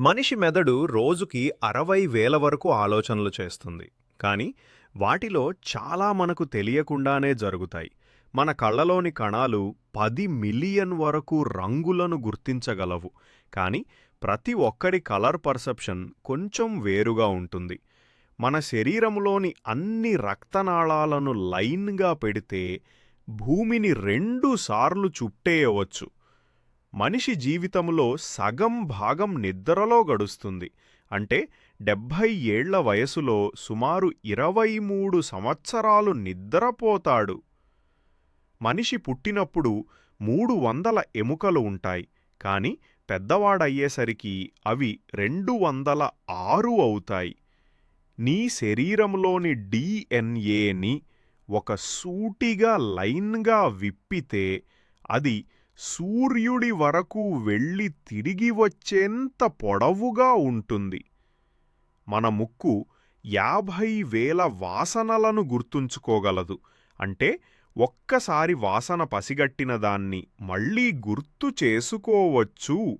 మనిషి మెదడు రోజుకి అరవై వేల వరకు ఆలోచనలు చేస్తుంది. కానీ వాటిలో చాలా మనకు తెలియకుండానే జరుగుతాయి. మన కళ్ళలోని కణాలు పది మిలియన్ వరకు రంగులను గుర్తించగలవు. కానీ ప్రతి ఒక్కరి కలర్ పర్సెప్షన్ కొంచెం వేరుగా ఉంటుంది. మన శరీరంలోని అన్ని రక్తనాళాలను లైన్గా పెడితే భూమిని రెండుసార్లు చుట్టేయవచ్చు. మనిషి జీవితంలో సగం భాగం నిద్రలో గడుస్తుంది. అంటే డెబ్భై ఏళ్ళ వయసులో సుమారు ఇరవై మూడు సంవత్సరాలు నిద్రపోతాడు. మనిషి పుట్టినప్పుడు మూడు వందల ఎముకలు ఉంటాయి. కాని పెద్దవాడయ్యేసరికి అవి రెండు వందల ఆరు అవుతాయి. నీ శరీరంలోని డిఎన్ఏని ఒక సూటిగా లైన్గా విప్పితే అది సూర్యుడి వరకు వెళ్ళి తిరిగి వచ్చేంత పొడవుగా ఉంటుంది. మన ముక్కు యాభై వేల వాసనలను గుర్తుంచుకోగలదు. అంటే ఒక్కసారి వాసన పసిగట్టిన దాన్ని మళ్ళీ గుర్తు చేసుకోవచ్చు.